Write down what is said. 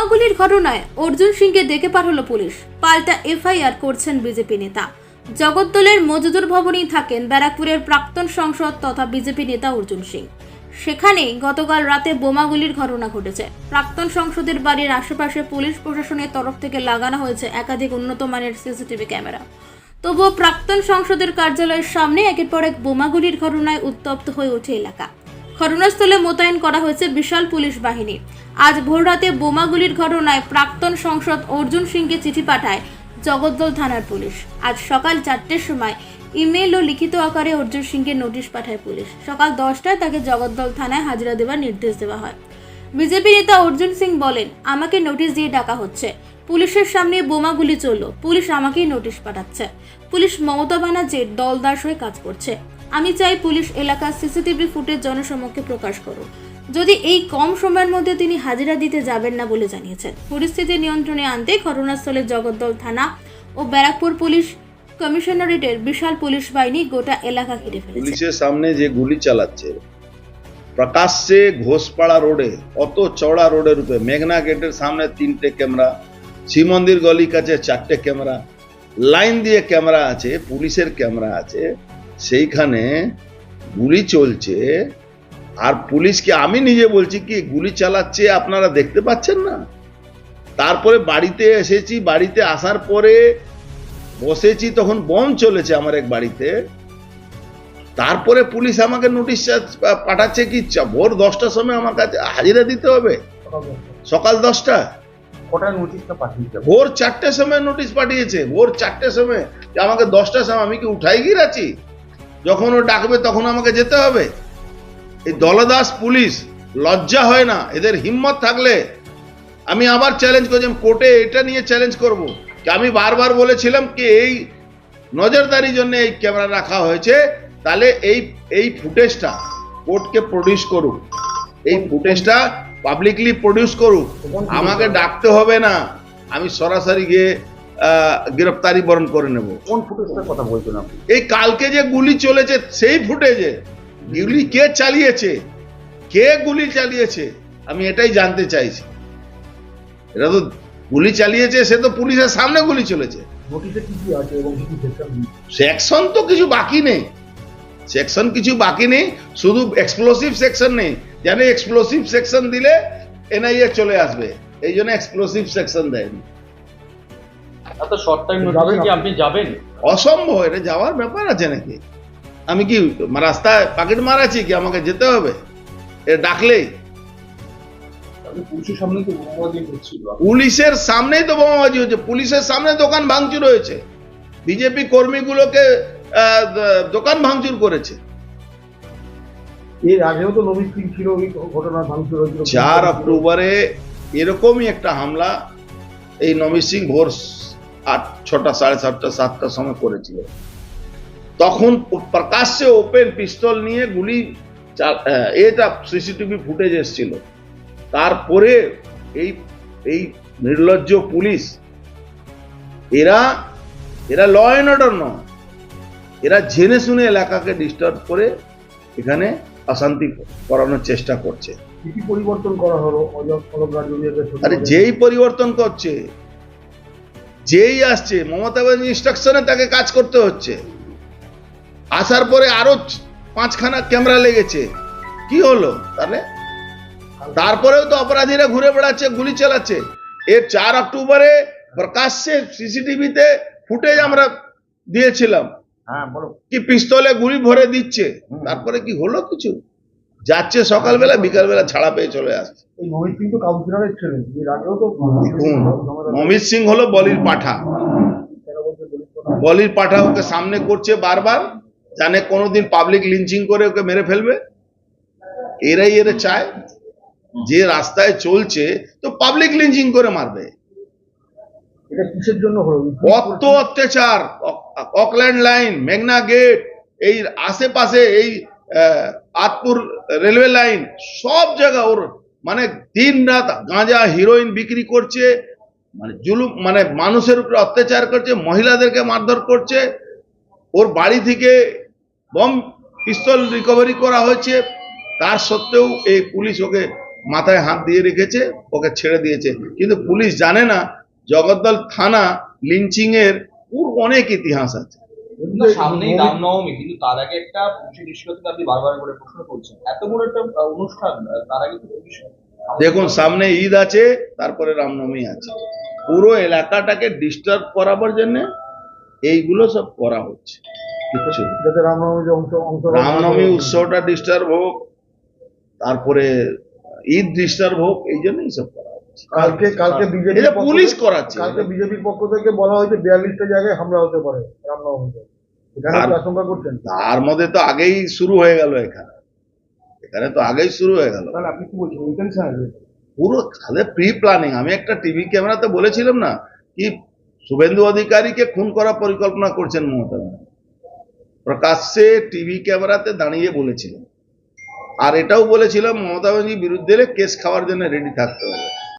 বোমাগুলির ঘটনায় অর্জুন সিংকে ডেকে পাঠালো পুলিশ। পাল্টা এফআইআর করছেন বিজেপি নেতা। জগদ্দলের মজুদুর ভবনেই থাকেন ব্যারাকপুরের প্রাক্তন সংসদ তথা বিজেপি নেতা অর্জুন সিং। সেখানে গতকাল রাতে বোমাগুলির ঘটনা ঘটেছে। প্রাক্তন সংসদের বাড়ির আশেপাশে পুলিশ প্রশাসনের তরফ থেকে লাগানো হয়েছে একাধিক উন্নত মানের সিসিটিভি ক্যামেরা। তবুও প্রাক্তন সংসদের কার্যালয়ের সামনে একের পর এক বোমাগুলির ঘটনায় উত্তপ্ত হয়ে ওঠে এলাকা। ঘটনাস্থলে মোতায়েন করা হয়েছে বিশাল পুলিশ বাহিনী। আজ ভোররাতে বোমাগুলির ঘটনায় প্রাক্তন সংসদ অর্জুন সিংকে চিঠি পাঠায় জগদ্দল থানার পুলিশ। আজ সকাল চারটের সময় ইমেল ও লিখিত আকারে অর্জুন সিংকে নোটিশ পাঠায় পুলিশ। সকাল দশটায় তাকে জগদ্দল থানায় হাজিরা দেওয়ার নির্দেশ দেওয়া হয়। বিজেপি নেতা অর্জুন সিং বলেন, আমাকে নোটিশ দিয়ে ডাকা হচ্ছে। পুলিশের সামনে বোমাগুলি চলল। পুলিশ আমাকেই নোটিশ পাঠাচ্ছে। পুলিশ মমতা ব্যানার্জির দলদাস হয়ে কাজ করছে। আমি চাই পুলিশ এলাকার সিসিটিভি ফুটেজ জনসমক্ষে প্রকাশ করুক। যদি এই কম সময়ের মধ্যে তিনি হাজিরা দিতে যাবেন না বলে জানিয়েছেন। পরিস্থিতি নিয়ন্ত্রণে আনতে ঘটনাস্থলে জগদ্দল থানা ও ব্যারাকপুর পুলিশ কমিশনারেটের বিশাল পুলিশ বাহিনী গোটা এলাকা ঘিরে ফেলেছে। পুলিশের সামনে যে গুলি চালাচ্ছে, প্রকাশ্যে ঘোষপাড়া রোডে, অত চওড়া রোডের উপরে, মেঘনা গেটের সামনে তিনটে ক্যামেরা শিব মন্দির গলির কাছে চারটে ক্যামেরা, লাইন দিয়ে ক্যামেরা আছে, পুলিশের ক্যামেরা আছে সেইখানে গুলি চলছে আর পুলিশকে আমি নিজে বলছি কি গুলি চালাচ্ছে আপনারা দেখতে পাচ্ছেন না? তারপরে বাড়িতে এসেছি বাড়িতে আসার পরে বসেছি তখন বম চলেছে আমার এক বাড়িতে। তারপরে পুলিশ আমাকে নোটিশ পাঠাচ্ছে কি ভোর দশটার সময় আমার কাছে হাজিরা দিতে হবে? সকাল দশটা? কটায় নোটিশটা পাঠিয়েছে? ভোর চারটের সময় নোটিশ পাঠিয়েছে ভোর চারটের সময়। আমাকে দশটার সময় আমি কি উঠাই গিয়ে আছি যখন ও ডাকবে তখন আমাকে যেতে হবে। এই দলদাস পুলিশ লজ্জা হয় না এদের হিম্মত থাকলে আমি আবার চ্যালেঞ্জ করছি কোর্টে এটা নিয়ে চ্যালেঞ্জ করব। আমি বারবার বলেছিলাম কি এই নজরদারির জন্য এই ক্যামেরা রাখা হয়েছে তাহলে এই এই ফুটেজটা কোর্টকে প্রডিউস করুক। এই ফুটেজটা পাবলিকলি প্রডিউস করুক। আমাকে ডাকতে হবে না। আমি সরাসরি গিয়ে গ্রেপ্তারি বরণ করে নেব। কোন ফুটেজটার কথা বলছেন আপনি? এই কালকে যে গুলি চলেছে সেই ফুটেজে। গুলি কে চালিয়েছে? কে গুলি চালিয়েছে? আমি এটাই জানতে চাইছি। এটা তো গুলি চালিয়েছে সে তো পুলিশের সামনে গুলি চলেছে। সেকশন তো কিছু বাকি নেই। সেকশন কিছু বাকি নেই শুধু এক্সপ্লোসিভ সেকশন নেই। জানে এক্সপ্লোসিভ সেকশন দিলে এনআইএ চলে আসবে। এই জন্য এক্সপ্লোসিভ সেকশন দেয়নি। এত শর্ট টাইম নোটিসে কি আপনি? যাবেন? অসম্ভব এটা যাওয়ার ব্যাপার আছে নাকি? আমি কি রাস্তায় পাকেট মারাছি কি? আমাকে যেতে হবে? এ ডাকলেই। পুলিশের সামনে তো বোমাবাজি হচ্ছিল পুলিশের সামনেই তো বোমাবাজি হচ্ছে। পুলিশের সামনে দোকান ভাঙচুর হয়েছে। বিজেপি কর্মীগুলোকে আহ, দোকান ভাঙচুর করেছে। এর আগেও তো নবীন সিং ছিল ওই ঘটনার ভাঙচুর হয়েছিল। চার অক্টোবরে এরকমই একটা হামলা। এই নমিত সিং ভোর আট ছটা সাড়ে সাতটা সাতটার সময় করেছিল। তখন প্রকাশ্যে ওপেন পিস্তল নিয়ে গুলি এটা সিসিটিভি ফুটেজ এসেছিল। তারপরে এই এই নির্লজ্জ পুলিশ এরা এরা ল অ্যান্ড অর্ডার নয়। এরা জেনে শুনে এলাকাকে ডিস্টার্ব করে এখানে অশান্তি করানোর চেষ্টা করছে। কি কি পরিবর্তন করা হলো? আরে যেই পরিবর্তন করছে যেই আসছে মমতা ব্যানার্জি ইনস্ট্রাকশনে তাকে কাজ করতে হচ্ছে। আসার পরে আরও পাঁচখানা ক্যামেরা লেগেছে। কি হলো? তাহলে? তারপরেও তো অপরাধীরা ঘুরে বেড়াচ্ছে গুলি চালাচ্ছে। এর চার অক্টোবরে প্রকাশ্যে সিসিটিভিতে ফুটেজ আমরা দিয়েছিলাম। হ্যাঁ কি পিস্তলে গুলি ভরে দিচ্ছে? তারপরে কি হলো কিছু? যাচ্ছে সকালবেলা বিকালবেলা ছাড়া পেয়ে চলে আসছে। নবীন সিং হলো বলির পাঠা? বলির পাঠা? ওকে সামনে করছে বারবার জানে কোনোদিন পাবলিক লিঞ্চিং করে ওকে মেরে ফেলবে। এরাই এরা চায় যে রাস্তায় চলছে তো পাবলিক লিঞ্চিং করে মারবে। এটা কিসের জন্য হলো? কত অত্যাচার অকল্যান্ড লাইন মেঘনা গেট এই আশেপাশে এই আতপুর রেলওয়ে লাইন, সব জায়গা ওর মানে দিন রাত গাঁজা হিরোইন বিক্রি করছে মানে জুলুম মানে মানুষের উপরে অত্যাচার করছে, মহিলাদেরকে মারধর করছে, ওর বাড়ি থেকে বম পিস্তল রিকভারি করা হয়েছে, তার সত্ত্বেও এই পুলিশ ওকে মাথায় হাত দিয়ে রেখেছে, ওকে ছেড়ে দিয়েছে। কিন্তু পুলিশ জানে না, জগদ্দল থানা লিঞ্চিংয়ের ওর অনেক ইতিহাস আছে। সামনেই রামনবমী কিন্তু তার আগে একটা পুলিশের নিষ্ক্রিয়তা আপনি বারবার করে প্রশ্ন করছেন। এত বড় একটা অনুষ্ঠান তার আগে পুলিশ দেখুন সামনে ঈদ আছে তারপরে রামনবমী আছে। পুরো এলাকাটাকে ডিস্টার্ব করাবার জন্য এইগুলো সব করা হচ্ছে। কিচ্ছু রামনবমী অংশ অংশ রামনবমী উৎসবটা ডিস্টার্ব হোক তারপরে ঈদ ডিস্টার্ব হোক এই জন্যই সব করা কালকে কালকে বিজেপি পুলিশ করাচ্ছে। কালকে বিজেপির পক্ষ থেকে বলা হয়েছে বিয়াল্লিশটা জায়গায় হামলা হতে পারে রামনবমীতে। আশঙ্কা করছেন? তার মধ্যে তো আগেই শুরু হয়ে গেল এখানে। এখানে তো আগেই শুরু হয়ে গেল। আপনি কি বলছেন? ইন্টেনশন পুরো তাহলে প্রি প্ল্যানিং আমি একটা টিভি ক্যামেরাতে বলেছিলাম না কি শুভেন্দু অধিকারীকে খুন করার পরিকল্পনা করছেন মমতা প্রকাশ্যে টিভি ক্যামেরাতে দাঁড়িয়ে বলেছিলেন। আর এটাও বলেছিলাম মমতা ব্যানার্জির বিরুদ্ধে কেস খাওয়ার জন্য রেডি থাকতে হবে।